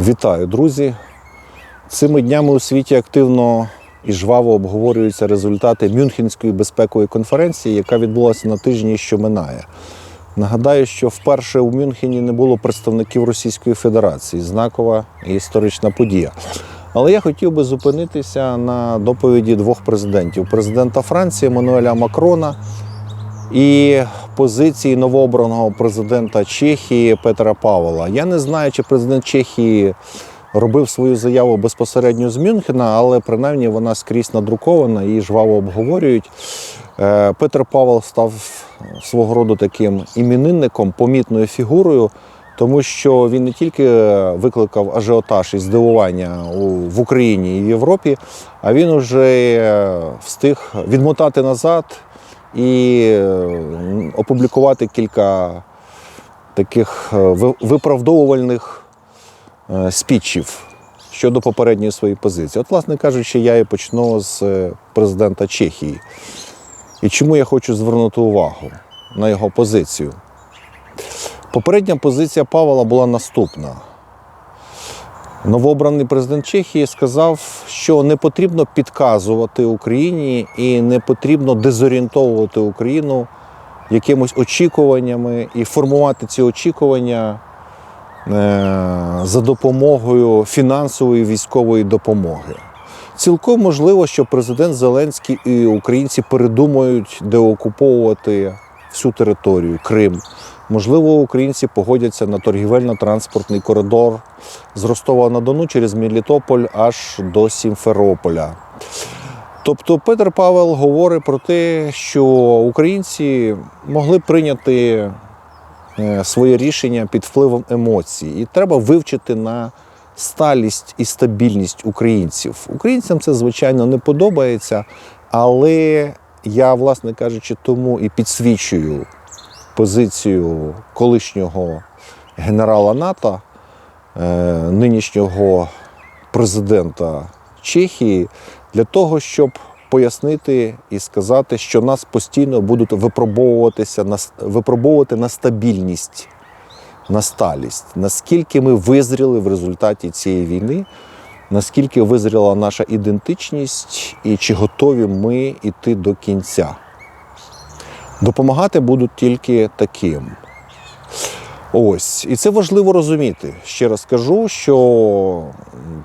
Вітаю, друзі! Цими днями у світі активно і жваво обговорюються результати Мюнхенської безпекової конференції, яка відбулася на тижні, що минає. Нагадаю, що вперше у Мюнхені не було представників Російської Федерації. Знакова і історична подія. Але я хотів би зупинитися на доповіді двох президентів: президента Франції Еммануеля Макрона і позиції новообраного президента Чехії Петра Павла. Я не знаю, чи президент Чехії робив свою заяву безпосередньо з Мюнхена, але принаймні вона скрізь надрукована і жваво обговорюють. Е, Петр Павел став свого роду таким іменинником, помітною фігурою. Тому що він не тільки викликав ажіотаж і здивування в Україні і в Європі, а він уже встиг відмотати назад і е, опублікувати кілька таких е, виправдовувальних е, спічів щодо попередньої своєї позиції. От, власне кажучи, я і почну з президента Чехії. І чому я хочу звернути увагу на його позицію? Попередня позиція Павла була наступна. Новообраний президент Чехії сказав, що не потрібно підказувати Україні і не потрібно дезорієнтовувати Україну якимось очікуваннями і формувати ці очікування е, за допомогою фінансової військової допомоги. Цілком можливо, що президент Зеленський і українці передумають деокуповувати всю територію Крим. Можливо, українці погодяться на торгівельно-транспортний коридор з Ростова на Дону через Мелітополь аж до Сімферополя. Тобто Петр Павел говорить про те, що українці могли прийняти е, своє рішення під впливом емоцій, і треба вивчити на сталість і стабільність українців. Українцям це звичайно не подобається, але я, власне кажучи, тому і підсвічую позицію колишнього генерала НАТО, е, нинішнього президента Чехії, для того, щоб пояснити і сказати, що нас постійно будуть випробовуватися випробовувати на стабільність, на сталість, наскільки ми визріли в результаті цієї війни, наскільки визріла наша ідентичність і чи готові ми йти до кінця. Допомагати будуть тільки таким. Ось, і це важливо розуміти. Ще раз кажу, що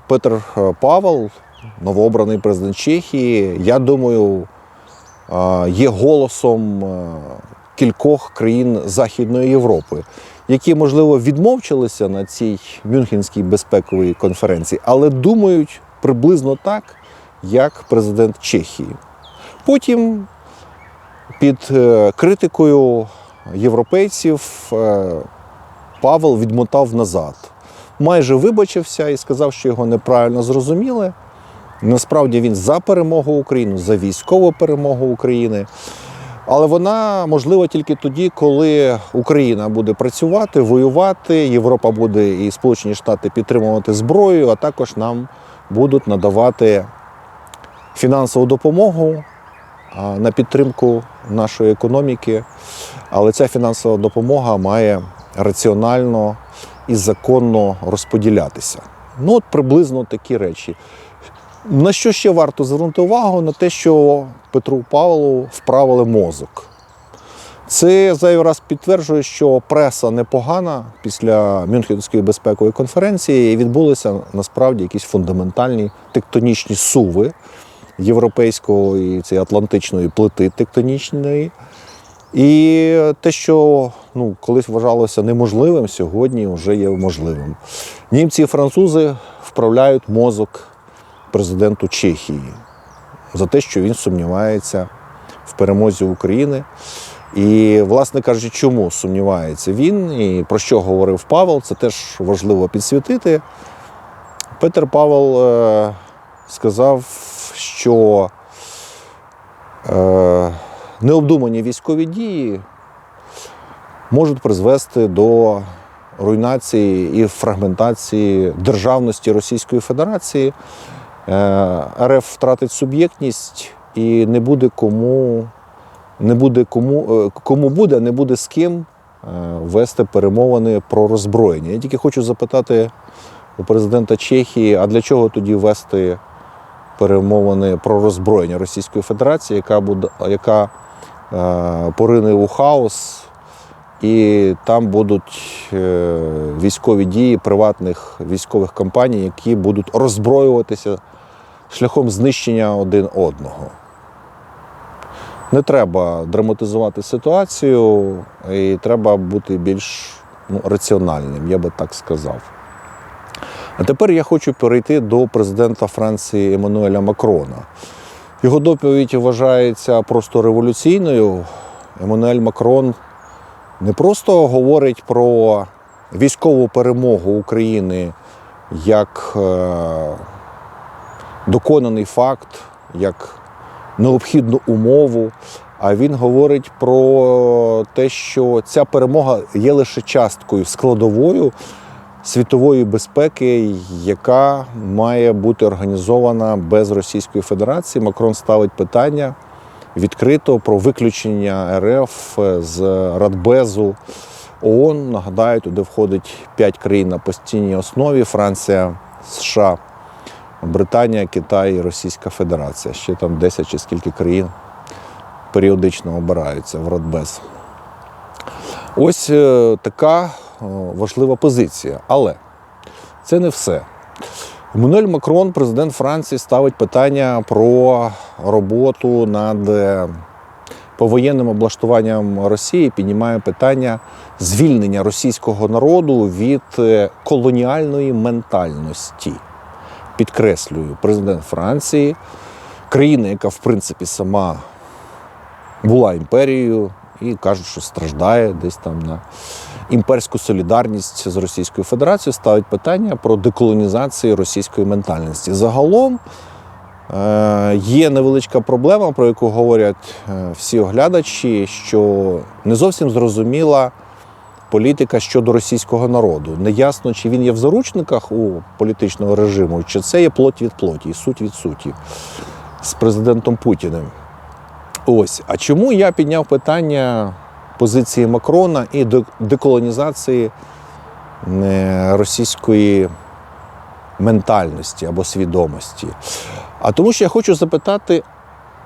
Петр е, Павел, новообраний президент Чехії, я думаю, е, є голосом е, кількох країн Західної Європи, які, можливо, відмовчилися на цій Мюнхенській безпековій конференції, але думають приблизно так, як президент Чехії. Потім під е, критикою європейців е, Павел відмотав назад. Майже вибачився і сказав, що його неправильно зрозуміли. Насправді він за перемогу України, за військову перемогу України. Але вона можлива тільки тоді, коли Україна буде працювати, воювати, Європа буде і Сполучені Штати підтримувати зброю, а також нам будуть надавати фінансову допомогу на підтримку нашої економіки. Але ця фінансова допомога має раціонально і законно розподілятися. Ну, от приблизно такі речі. На що ще варто звернути увагу? На те, що Петру Павлу вправили мозок. Це зайвий раз підтверджує, що преса непогана після Мюнхенської безпекової конференції відбулися насправді якісь фундаментальні тектонічні суви європейського і цієї атлантичної плити тектонічної. І те, що ну, колись вважалося неможливим, сьогодні вже є можливим. Німці і французи вправляють мозок президенту Чехії за те, що він сумнівається в перемозі України. І, власне кажучи, чому сумнівається він і про що говорив Павел, це теж важливо підсвітити. Петер Павел е, сказав, що е, необдумані військові дії можуть призвести до руйнації і фрагментації державності Російської Федерації. Е, РФ втратить суб'єктність і не буде кому, не буде кому, е, кому буде, не буде з ким е, вести перемовини про роззброєння. Я тільки хочу запитати у президента Чехії, а для чого тоді вести перемовини про роззброєння Російської Федерації, яка буде, яка е, порине у хаос, і там будуть е, військові дії приватних військових компаній, які будуть роззброюватися шляхом знищення один одного. Не треба драматизувати ситуацію, і треба бути більш ну, раціональним, я би так сказав. А тепер я хочу перейти до президента Франції Еммануеля Макрона. Його доповідь вважається просто революційною. Еммануель Макрон не просто говорить про військову перемогу України як е, доконаний факт, як необхідну умову. А він говорить про те, що ця перемога є лише часткою складовою світової безпеки, яка має бути організована без Російської Федерації. Макрон ставить питання відкрито про виключення РФ з Радбезу ООН. Нагадаю, туди входить п'ять країн на постійній основі: Франція, США, Британія, Китай і Російська Федерація. Ще там 10 чи скільки країн періодично обираються в Радбез. Ось е, така е, важлива позиція. Але це не все. Еммануель Макрон, президент Франції, ставить питання про роботу над е, повоєнним облаштуванням Росії, піднімає питання звільнення російського народу від е, колоніальної ментальності. Підкреслюю, президент Франції, країна, яка в принципі сама була імперією і кажуть, що страждає десь там на імперську солідарність з Російською Федерацією, ставить питання про деколонізацію російської ментальності. Загалом е, є невеличка проблема, про яку говорять е, всі оглядачі, що не зовсім зрозуміла політика щодо російського народу. Неясно, чи він є в заручниках у політичного режиму, чи це є плоть від плоті, суть від суті з президентом Путіним. Ось. А чому я підняв питання позиції Макрона і деколонізації е, російської ментальності або свідомості? А тому що я хочу запитати,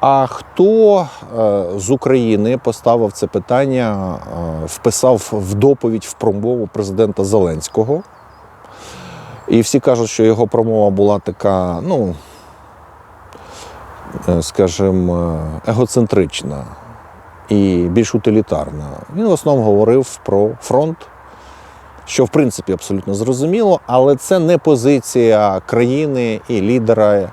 а хто е, з України поставив це питання, е, вписав в доповідь в промову президента Зеленського? І всі кажуть, що його промова була така, ну, скажімо, егоцентрична і більш утилітарна. Він в основному говорив про фронт, що в принципі абсолютно зрозуміло, але це не позиція країни і лідера, е,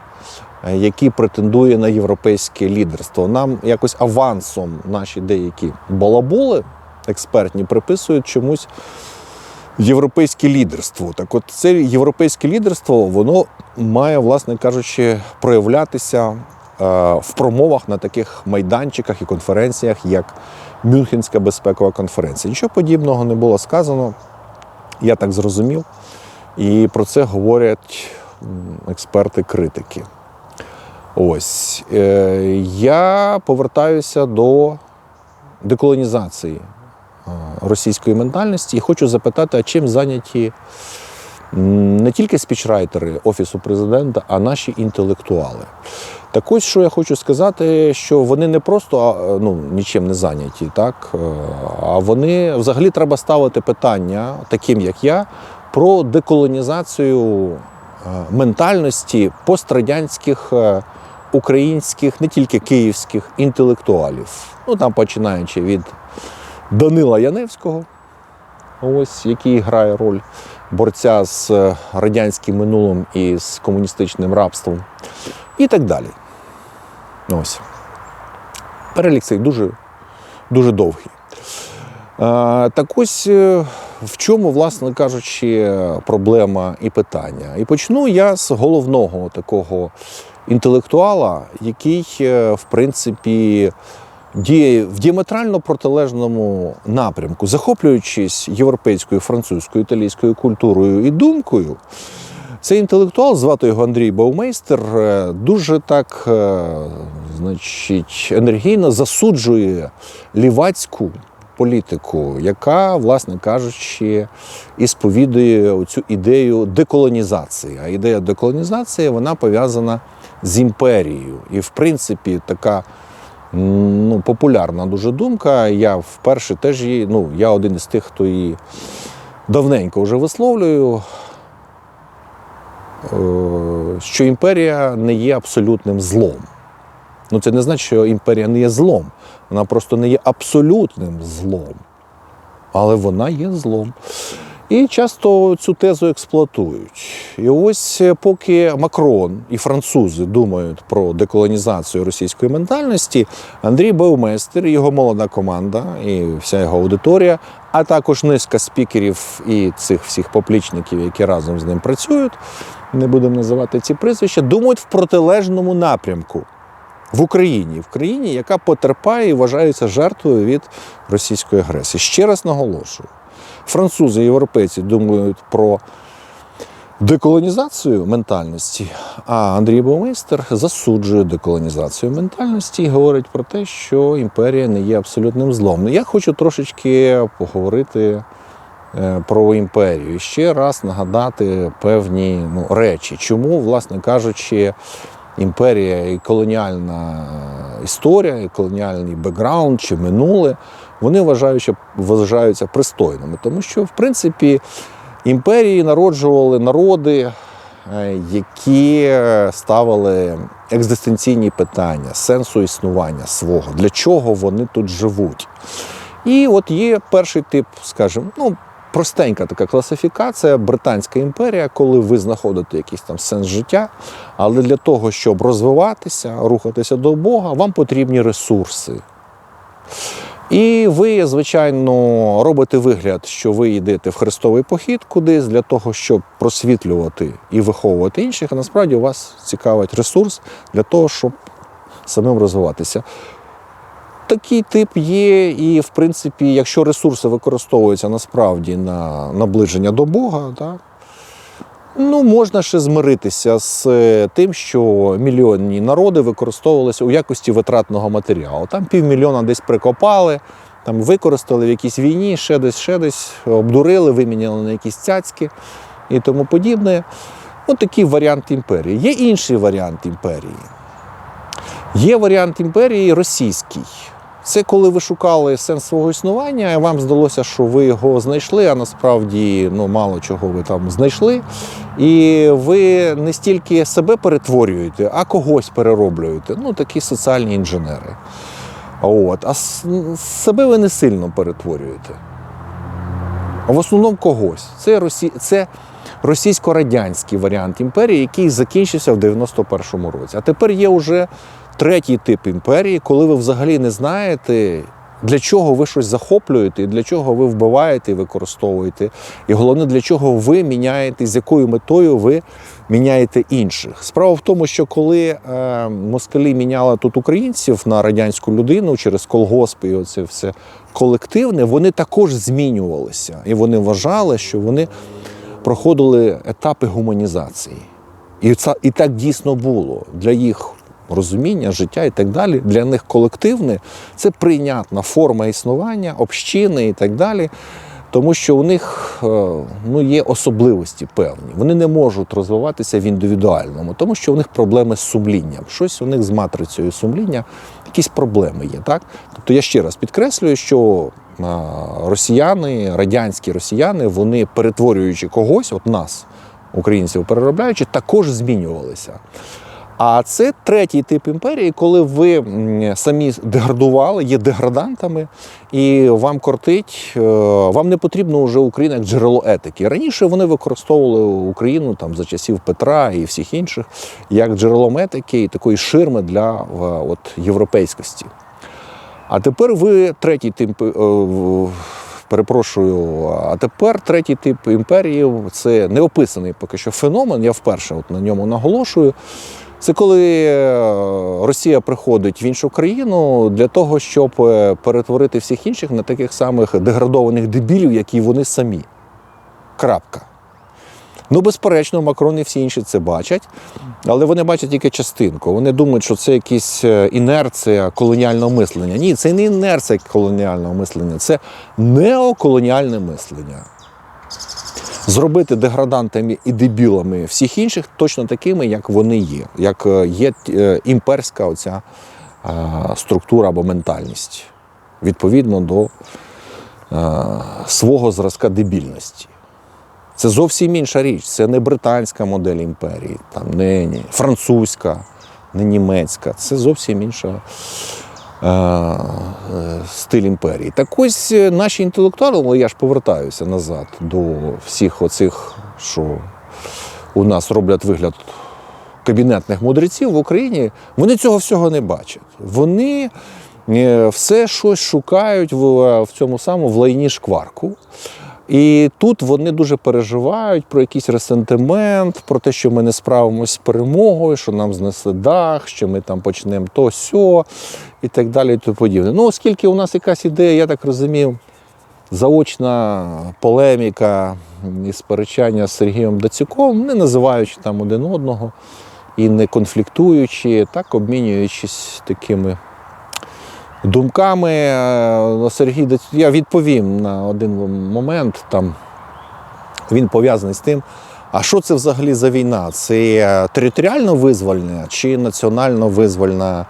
який претендує на європейське лідерство. Нам якось авансом наші деякі балаболи експертні приписують чомусь європейське лідерство. Так от це європейське лідерство, воно має, власне кажучи, проявлятися в промовах на таких майданчиках і конференціях, як Мюнхенська безпекова конференція. Нічого подібного не було сказано, я так зрозумів. І про це говорять експерти-критики. Ось. Е, Я повертаюся до деколонізації е, російської ментальності і хочу запитати, а чим зайняті не тільки спічрайтери Офісу президента, а наші інтелектуали. Так ось що я хочу сказати, що вони не просто ну, нічим не зайняті, так? е, а вони взагалі треба ставити питання, таким як я, про деколонізацію е, ментальності пострадянських е, українських, не тільки київських інтелектуалів. Ну там починаючи від Данила Яневського, ось який грає роль борця з радянським минулим і з комуністичним рабством, і так далі. Ось. Перелік цей дуже, дуже довгий. Так ось е, в чому, власне кажучи, проблема і питання. І почну я з головного такого інтелектуала, який, е, в принципі, діє в діаметрально протилежному напрямку, захоплюючись європейською, французькою, італійською культурою і думкою. Цей інтелектуал, звати його Андрій Баумейстер, е, дуже так е, значить, енергійно засуджує лівацьку політику, яка, власне кажучи, і сповідує цю ідею деколонізації. А ідея деколонізації вона пов'язана з імперією. І, в принципі, така ну, популярна дуже думка. Я вперше теж її, ну, я один із тих, хто її давненько вже висловлюю. Що імперія не є абсолютним злом. Ну, це не значить, що імперія не є злом. Вона просто не є абсолютним злом. Але вона є злом. І часто цю тезу експлуатують. І ось е, поки Макрон і французи думають про деколонізацію російської ментальності, Андрій Баумейстер, його молода команда і вся його аудиторія, а також низка спікерів і цих всіх поплічників, які разом з ним працюють, не будемо називати ці прізвища, думають в протилежному напрямку в Україні, в країні, яка потерпає і вважається жертвою від російської агресії. Ще раз наголошую: французи і європейці думають про деколонізацію ментальності, а Андрій Баумейстер засуджує деколонізацію ментальності і говорить про те, що імперія не є абсолютним злом. Ну, Я хочу трошечки поговорити. е, Про імперію І ще раз нагадати певні ну, речі, чому, власне кажучи, імперія і колоніальна історія, і колоніальний бекграунд чи минуле, вони вважаються, вважаються пристойними. Тому що, в принципі, імперії народжували народи, е, які ставили екзистенційні питання, сенсу існування свого, для чого вони тут живуть. І от є перший тип, скажімо, ну, простенька така класифікація Британська імперія, коли ви знаходите якийсь там сенс життя, але для того, щоб розвиватися, рухатися до Бога, вам потрібні ресурси. І ви, звичайно, робите вигляд, що ви йдете в хрестовий похід кудись для того, щоб просвітлювати і виховувати інших. А насправді вас цікавить ресурс для того, щоб самим розвиватися. Такий тип є, і в принципі, якщо ресурси використовуються насправді на наближення до Бога, так, ну можна ще змиритися з е, тим, що мільйонні народи використовувалися у якості витратного матеріалу. Там півмільйона десь прикопали, там використали в якійсь війні, ще десь, ще десь обдурили, виміняли на якісь цяцьки і тому подібне. Ось такий варіант імперії. Є інший варіант імперії. Є варіант імперії російський. Це коли ви шукали сенс свого існування, і вам здалося, що ви його знайшли, а насправді ну, мало чого ви там знайшли. І ви не стільки себе перетворюєте, а когось перероблюєте. Ну, такі соціальні інженери. От. А себе ви не сильно перетворюєте. А в основному когось. Це, росі... це російсько-радянський варіант імперії, який закінчився в 91-му році. А тепер є вже третій тип імперії, коли ви взагалі не знаєте, для чого ви щось захоплюєте, для чого ви вбиваєте і використовуєте. І головне, для чого ви міняєте, з якою метою ви міняєте інших. Справа в тому, що коли е, москалі міняли тут українців на радянську людину через колгоспи і оце все колективне, вони також змінювалися. І вони вважали, що вони проходили етапи гуманізації. І це і так дійсно було для їх розуміння, життя і так далі. Для них колективне це прийнятна форма існування, общини і так далі. Тому що у них е, ну, є особливості певні. Вони не можуть розвиватися в індивідуальному, тому що у них проблеми з сумлінням. Щось у них з матрицею сумління, якісь проблеми є. Так? Тобто я ще раз підкреслюю, що е, росіяни, радянські росіяни, вони перетворюючи когось, от нас, українців переробляючи, також змінювалися. А це третій тип імперії, коли ви самі деградували, є деградантами, і вам кортить, е, вам не потрібно вже Україна як джерело етики. Раніше вони використовували Україну там за часів Петра і всіх інших як джерелом етики і такої ширми для е, от, європейськості. А тепер ви третій тип. е, Перепрошую, а тепер третій тип імперії це неописаний поки що феномен. Я вперше от на ньому наголошую. Це коли е, Росія приходить в іншу країну для того, щоб е, перетворити всіх інших на таких самих деградованих дебілів, як і вони самі. Крапка. Ну, безперечно, Макрон і всі інші це бачать, але вони бачать тільки частинку. Вони думають, що це якась е, інерція колоніального мислення. Ні, це не інерція колоніального мислення, це неоколоніальне мислення. Зробити деградантами і дебілами всіх інших точно такими, як вони є, як е, є е, імперська оця е, структура або ментальність відповідно до свого зразка дебільності. Це зовсім інша річ. Це не британська модель імперії, там, не, не французька, не німецька. Це зовсім інша стиль імперії. Так ось е, наші інтелектуали, але я ж повертаюся назад до всіх оцих, що у нас роблять вигляд кабінетних мудреців в Україні, вони цього всього не бачать. Вони е, все щось шукають в цьому самому в лайні шкварку. І тут вони дуже переживають про якийсь ресентимент, про те, що ми не справимося з перемогою, що нам знесли дах, що ми там почнемо то сьо і так далі. І тому подібне. Ну, оскільки у нас якась ідея, я так розумів, заочна полеміка і сперечання з Сергієм Дацюком, не називаючи там один одного і не конфліктуючи, так обмінюючись такими думками. Е, Сергій я відповім на один момент. Там він пов'язаний з тим. А що це взагалі за війна? Це територіально визвольна чи національно визвольна е,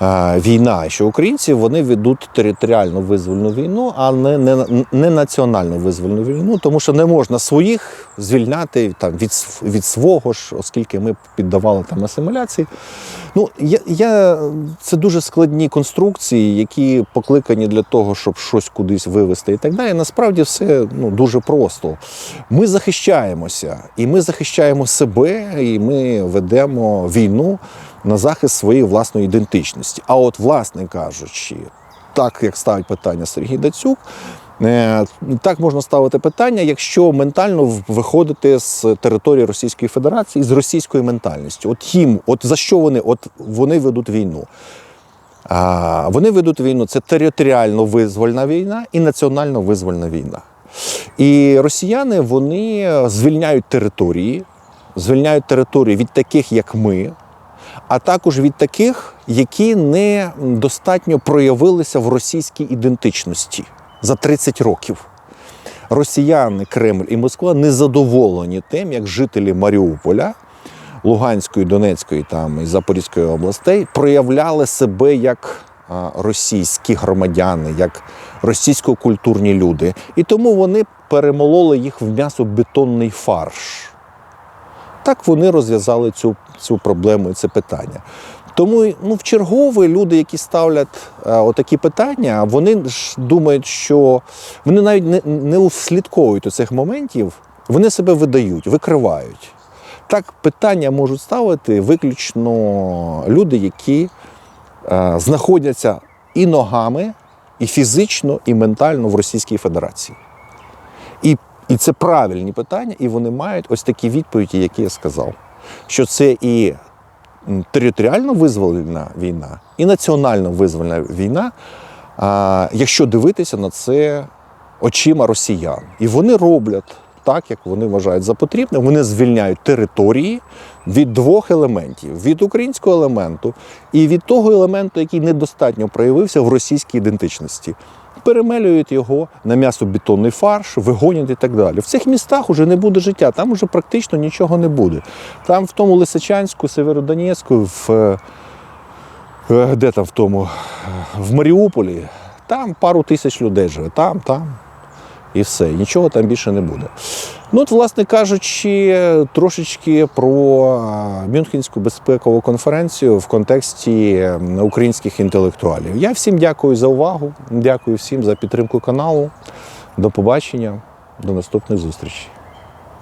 війна? Що українці вони ведуть територіально визвольну війну, а не, не, не національно визвольну війну, тому що не можна своїх звільняти там, від, від свого ж, оскільки ми піддавали там асиміляції. Ну, я, я, це дуже складні конструкції, які покликані для того, щоб щось кудись вивести і так далі. Насправді все ну, дуже просто. Ми захищаємося, і ми захищаємо себе, і ми ведемо війну на захист своєї власної ідентичності. А от, власне кажучи, так як ставить питання Сергій Дацюк. е, Так можна ставити питання, якщо ментально виходити з території Російської Федерації з російською ментальністю. От їм, от за що вони? От вони ведуть війну. А, вони ведуть війну. Це територіально визвольна війна і національно визвольна війна. І росіяни вони звільняють території, звільняють території від таких, як ми, а також від таких, які не достатньо проявилися в російській ідентичності за 30 років. Росіяни, Кремль і Москва не задоволені тим, як жителі Маріуполя, Луганської, Донецької там, і Запорізької областей проявляли себе як російські громадяни, як російсько-культурні люди. І тому вони перемололи їх в м'ясо-бетонний фарш. Так вони розв'язали цю, цю проблему і це питання. Тому ну, в чергове люди, які ставлять е, отакі питання, вони ж думають, що вони навіть не, не услідковують цих моментів, вони себе видають, викривають. Так питання можуть ставити виключно люди, які е, знаходяться і ногами, і фізично, і ментально в Російській Федерації. І, це правильні питання, і вони мають ось такі відповіді, які я сказав. Що це і територіально визвольна війна, і національно визвольна війна, якщо дивитися на це очима росіян. І вони роблять так, як вони вважають за потрібне. Вони звільняють території від двох елементів: від українського елементу і від того елементу, який недостатньо проявився в російській ідентичності. Перемелюють його на м'ясо-бетонний фарш, вигонять і так далі. В цих містах вже не буде життя, там вже практично нічого не буде. Там в тому Лисичанську, Северодонецьку, в, е, е, де там в тому, е, в Маріуполі, там пару тисяч людей живе, там, там. І все, нічого там більше не буде. Ну, от, власне кажучи, трошечки про Мюнхенську безпекову конференцію в контексті українських інтелектуалів. Я всім дякую за увагу, дякую всім за підтримку каналу. До побачення, до наступних зустрічей.